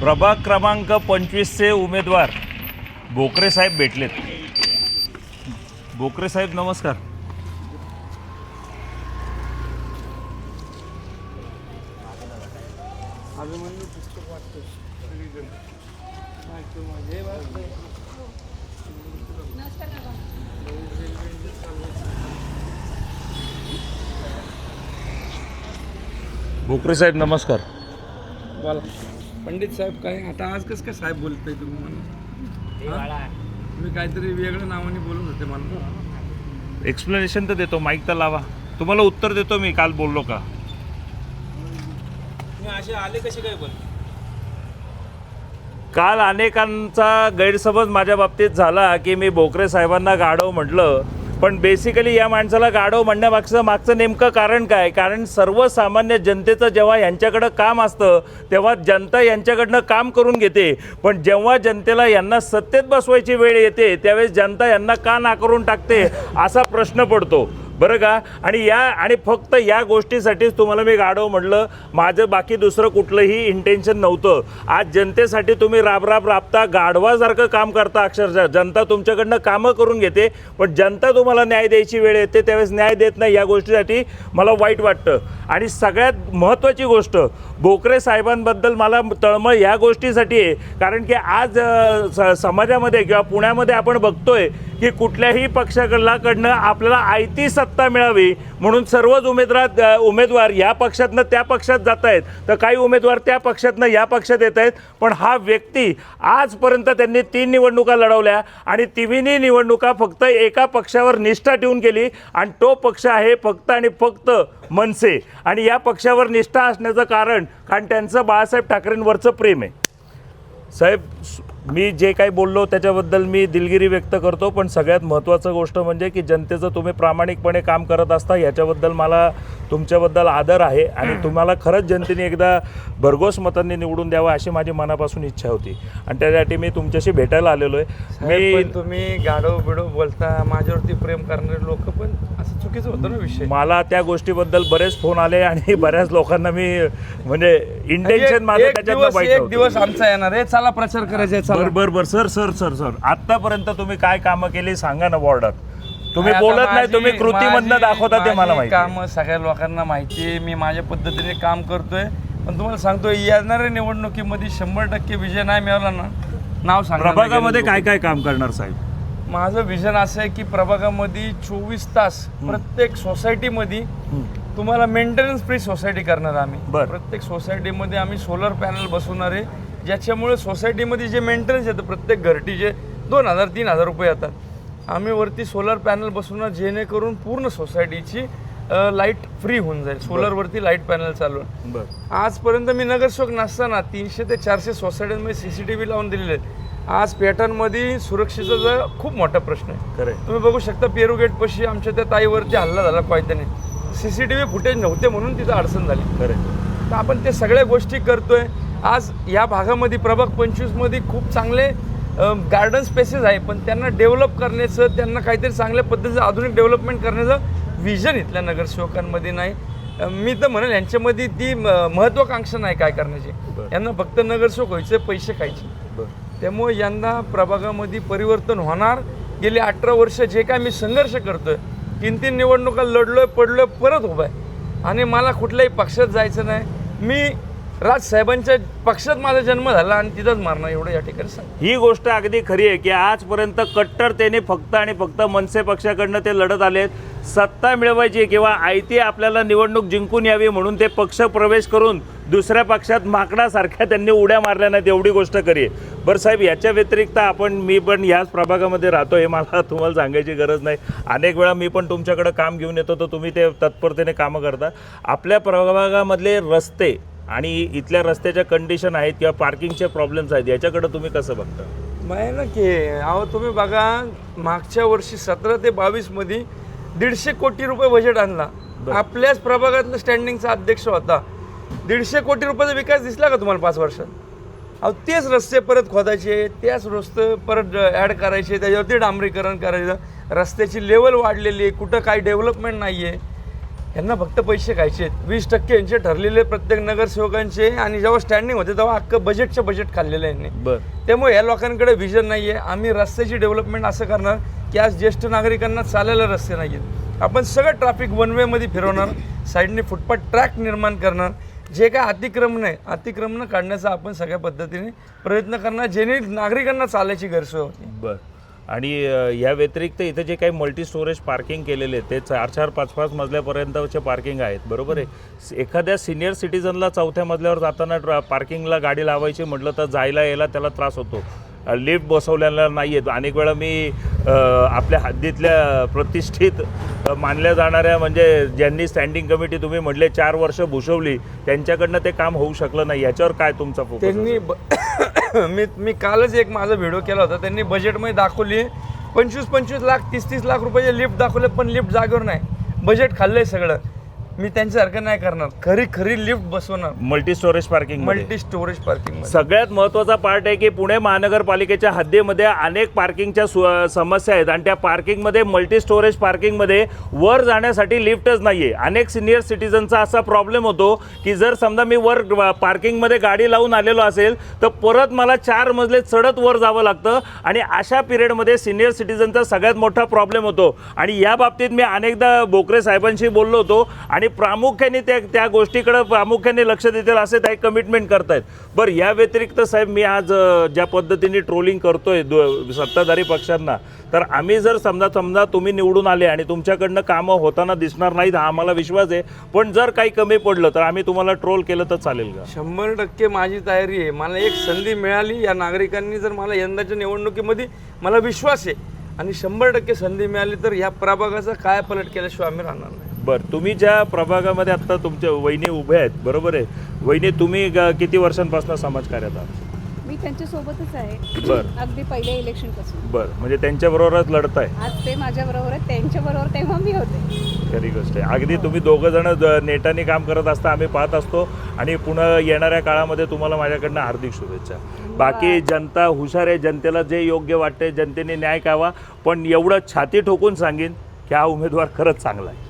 प्रभाग क्रमांक पंचवीसचे उमेदवार बोकरे साहेब भेटलेत. बोकरे साहेब नमस्कार. बोकरे साहेब नमस्कार. बोला. पंडित साहेब काय आता आज कसं काय साहेब बोलताय तुम्ही मला? तुम्ही काहीतरी वेगळं नावाने बोलत होते मला एक्सप्लेनेशन तर देतो माईक तर लावा. तुम्हाला उत्तर देतो मी काल बोललो का? तुम्ही असे आले कसे काय पण? काल अनेकांचा गैरसमज माझ्या बाबतीत झाला की मी बोकरे साहेबांना गाढव म्हटलं. पण बेसिकली या माणसाला गाढव म्हणण्यामागचं मागचं नेमकं कारण काय? कारण सर्वसामान्य जनतेचं जेव्हा यांच्याकडं काम असतं तेव्हा जनता यांच्याकडनं काम करून घेते. पण जेव्हा जनतेला यांना सत्तेत बसवायची वेळ येते त्यावेळेस जनता यांना का नाकारून टाकते? असा प्रश्न पडतो. बरं का? आणि या आणि फक्त या गोष्टीसाठीच तुम्हाला मी गाडव म्हटलं माझं बाकी दुसरं कुठलंही इंटेन्शन नव्हतं. आज जनतेसाठी तुम्ही राब राब राबता गाढवासारखं काम करता अक्षरशः. जनता तुमच्याकडनं कामं करून घेते पण जनता तुम्हाला न्याय द्यायची वेळ येते त्यावेळेस न्याय देत नाही या गोष्टीसाठी मला वाईट वाटतं. आणि सगळ्यात महत्त्वाची गोष्ट बोकरे साहेबांबद्दल मला तळमळ या गोष्टीसाठी आहे. कारण की आज स- समाजामध्ये किंवा पुण्यामध्ये आपण बघतोय की कुठल्याही पक्षाकडलाकडनं आपल्याला आयती सत्ता मिळावी म्हणून सर्वच उमेदवार उमेदवार या पक्षातनं त्या पक्षात जात आहेत. तर काही उमेदवार त्या पक्षातनं या पक्षात येत आहेत. पण हा व्यक्ती आजपर्यंत त्यांनी तीन निवडणुका लढवल्या आणि तिन्ही निवडणुका फक्त एका पक्षावर निष्ठा ठेवून केली आणि तो पक्ष आहे फक्त आणि फक्त मनसे. आणि या पक्षावर निष्ठा असण्याचं कारण कारण त्यांचं बाळासाहेब ठाकरेंवरचं प्रेम आहे. साहेब मी जे काही बोललो त्याच्याबद्दल मी दिलगिरी व्यक्त करतो पण सगळ्यात महत्त्वाचं गोष्ट म्हणजे की जनतेचं तुम्ही प्रामाणिकपणे काम करत असता याच्याबद्दल मला तुमच्याबद्दल आदर आहे आणि तुम्हाला खरंच जनतेने एकदा भरघोस मतांनी निवडून द्यावं अशी माझी मनापासून इच्छा होती. आणि त्यासाठी मी तुमच्याशी भेटायला आलेलो आहे मी तुम्ही गाडव बिडो बोलता माझ्यावरती प्रेम करणारे लोक पण असं चुकीचं होतं ना विषय. मला त्या गोष्टीबद्दल बरेच फोन आले आणि बऱ्याच लोकांना मी म्हणजे इंटेन्शन माझं वाईट एक. दिवस आमचा येणार आहे. चला प्रचार करायचा बर बर सर सर सर सर. आतापर्यंत तुम्ही काय कामं केली सांगा ना वॉर्डात. तुम्ही आता बोलत नाही माझी- तुम्ही कृतीमधनं माझी- दाखवता ते मला माझी माहिती कामं सगळ्या लोकांना माहिती आहे. मी माझ्या पद्धतीने काम करतोय. पण तुम्हाला सांगतोय येणाऱ्या निवडणुकीमध्ये शंभर टक्के विजय नाही मिळाला ना? नाव सांगा प्रभागामध्ये काय काय काम करणार साहेब? माझं विजन असं आहे की प्रभागामध्ये चोवीस तास प्रत्येक सोसायटीमध्ये तुम्हाला मेंटेनन्स फ्री सोसायटी करणार आम्ही. बरं. प्रत्येक सोसायटीमध्ये आम्ही सोलर पॅनल बसवणार आहे. ज्याच्यामुळे सोसायटीमध्ये जे मेंटेनन्स येतं प्रत्येक घरटीचे दोन हजार तीन हजार रुपये येतात. आम्ही वरती सोलर पॅनल बसवणार जेणेकरून पूर्ण सोसायटीची लाइट फ्री होऊन जाईल. सोलरवरती लाइट पॅनल चालू आहे बर. आजपर्यंत मी नगरसेवक नसताना तीनशे ते चारशे सोसायट्यांमध्ये सी सी टी व्ही लावून दिलेले आहेत. आज पेटांमध्ये सुरक्षेचा खूप मोठा प्रश्न आहे. खरे तुम्ही बघू शकता पेरू गेट पशी आमच्या त्या ताईवरती हल्ला झाला पायथ्याने C C T V footage नव्हते म्हणून तिथं अडचण झाली. खरे तर आपण ते सगळ्या गोष्टी करतोय. आज या भागामध्ये प्रभाग पंचवीसमध्ये खूप चांगले गार्डन स्पेसेस आहे पण त्यांना डेव्हलप करण्याचं त्यांना काहीतरी चांगल्या पद्धतीचं आधुनिक डेव्हलपमेंट करण्याचं विजन इथल्या नगरसेवकांमध्ये नाही. मी तर म्हणेल यांच्यामध्ये ती म- महत्वाकांक्षा नाही काय करण्याची. यांना फक्त नगरसेवक व्हायचे पैसे खायचे. त्यामुळे यंदा प्रभागामध्ये परिवर्तन होणार. गेली अठरा वर्ष जे काय मी संघर्ष करतोय तीन तीन निवडणुका लढलोय पडलोय परत उभा आहे. आणि मला कुठल्याही पक्षात जायचं नाही. मी राजसाहेबांच्या पक्षात माझा जन्म झाला आणि तिथंच मारणार एवढं या ठिकाणी सांग. ही गोष्ट अगदी खरी आहे की आजपर्यंत कट्टरतेने फक्त आणि फक्त मनसे पक्षाकडनं ते लढत आलेत सत्ता मिळवायची किंवा आयती आपल्याला निवडणूक जिंकून यावी म्हणून ते पक्ष प्रवेश करून दुसऱ्या पक्षात माकडासारख्या त्यांनी उड्या मारल्या नाहीत एवढी गोष्ट खरी आहे. बरं साहेब याच्या व्यतिरिक्त आपण मी पण ह्याच प्रभागामध्ये राहतो हे मला तुम्हाला सांगायची गरज नाही. अनेक वेळा मी पण तुमच्याकडं काम घेऊन येतो तर तुम्ही ते तत्परतेने कामं करता. आपल्या प्रभागामधले रस्ते आणि इथल्या रस्त्याच्या कंडिशन आहेत किंवा पार्किंगचे प्रॉब्लेम्स आहेत याच्याकडे तुम्ही कसं बघता? नाही ना की अहो तुम्ही बघा मागच्या वर्षी सतरा ते बावीसमध्ये दीडशे कोटी रुपये बजेट आणला. आपल्याच प्रभागातला स्टँडिंगचा अध्यक्ष होता. दीडशे कोटी रुपयाचा विकास दिसला का तुम्हाला पाच वर्षात? अहो तेच रस्ते परत खोदायचे त्याच रस्ते परत ॲड करायचे त्याच्यावरती डांबरीकरण करायचं. रस्त्याची लेवल वाढलेली आहे कुठं काही डेव्हलपमेंट नाही आहे यांना फक्त पैसे खायचे आहेत. वीस टक्के यांचे ठरलेले प्रत्येक नगरसेवकांचे आणि जेव्हा स्टँडिंग होते तेव्हा अख्खं बजेटचं बजेट खाल्लेलं आहे यांनी. बर. त्यामुळे या लोकांकडे विजन नाही आहे आम्ही रस्त्याची डेव्हलपमेंट असं करणार की आज ज्येष्ठ नागरिकांना चालायला रस्ते नाही आहेत आपण सगळं ट्रॅफिक वन वेमध्ये फिरवणार साईडने फुटपाथ ट्रॅक निर्माण करणार. जे काय अतिक्रमण आहे अतिक्रमण काढण्याचा आपण सगळ्या पद्धतीने प्रयत्न करणार जेणे नागरिकांना चालायची गैरसोय होती बर. आणि या व्यतिरिक्त इथे जे काही मल्टी स्टोरेज पार्किंग केलेले आहेत ते चार चार पाच पाच मजल्यापर्यंतचे पार्किंग आहेत बरोबर आहे? एखाद्या सिनियर सिटीजनला चौथ्या मजल्यावर जाताना ट्रा- पार्किंगला गाडी लावायची म्हटलं तर जायला यायला त्याला त्रास होतो. लिफ्ट बसवलेला नाही आहेत अनेक वेळा मी आपल्या हद्दीतल्या प्रतिष्ठित मानल्या जाणाऱ्या म्हणजे ज्यांनी स्टँडिंग कमिटी तुम्ही म्हटले चार वर्ष भूषवली त्यांच्याकडनं ते काम होऊ शकलं नाही. याच्यावर काय तुमचा फोकस त्यांनी मी मी कालच एक माझा व्हिडिओ केला होता. त्यांनी बजेटमध्ये दाखवली पंचवीस पंचवीस लाख तीस तीस लाख रुपयाचे लिफ्ट दाखवले पण लिफ्ट जागेवर नाही. बजेट खाल्लंय सगळं. मी त्यांच्यासारखं नाही करणार. खरी खरी लिफ्ट बसवणार. Multi storage parking multi storage parking सगळ्यात महत्त्वाचा पार्ट आहे की पुणे महानगरपालिकेच्या हद्दीमध्ये अनेक पार्किंगच्या सु समस्या आहेत आणि त्या पार्किंगमध्ये मल्टी स्टोरेज पार्किंगमध्ये वर जाण्यासाठी लिफ्टच नाही आहे अनेक सिनियर सिटीजनचा असा प्रॉब्लेम होतो की जर समजा मी वर पार्किंगमध्ये गाडी लावून आलेलो असेल तर परत मला चार मजले चढत वर जावं लागतं आणि अशा पिरियडमध्ये सिनियर सिटीजनचा सगळ्यात मोठा प्रॉब्लेम होतो. आणि या बाबतीत मी अनेकदा बोकरे साहेबांशी बोललो होतो आणि प्रामुख्याने त्या त्या गोष्टीकडं प्रामुख्याने लक्ष देतील असे काही कमिटमेंट करतायत. बरं या व्यतिरिक्त साहेब मी आज ज्या पद्धतीने ट्रोलिंग करतोय दो- सत्ताधारी पक्षांना तर आम्ही जर समजा समजा तुम्ही निवडून आले आणि तुमच्याकडनं कामं होताना दिसणार नाहीत हा आम्हाला विश्वास आहे. पण जर काही कमी पडलं तर आम्ही तुम्हाला ट्रोल केलं तर चालेल का? शंभर टक्के माझी तयारी आहे. मला एक संधी मिळाली या नागरिकांनी जर मला यंदाच्या निवडणुकीमध्ये मला विश्वास आहे आणि शंभर टक्के संधी मिळाली तर या प्रभागाचा काय पलट केल्याशिवाय आम्ही राहणार नाही. बरं तुम्ही ज्या प्रभागामध्ये आत्ता तुमच्या वहिनी उभ्या आहेत बरोबर आहे? वहिनी तुम्ही ग- किती वर्षांपासून समाजकार्यात आहात? मी त्यांच्यासोबतच आहे. बरं. अगदी पहिल्या इलेक्शनपासून बरं म्हणजे त्यांच्याबरोबरच लढताय? आज ते माझ्याबरोबर आहेत त्यांच्याबरोबर तेव्हा मी होते. खरी गोष्ट आहे अगदी तुम्ही दोघं जण नेटाने काम करत असता आम्ही पाहत असतो. आणि पुन्हा येणाऱ्या काळामध्ये तुम्हाला माझ्याकडनं हार्दिक शुभेच्छा. बाकी जनता हुशार आहे जनतेला जे योग्य वाटते जनतेने न्याय कावा पण एवढं छाती ठोकून सांगेन की हा उमेदवार खरंच चांगला आहे.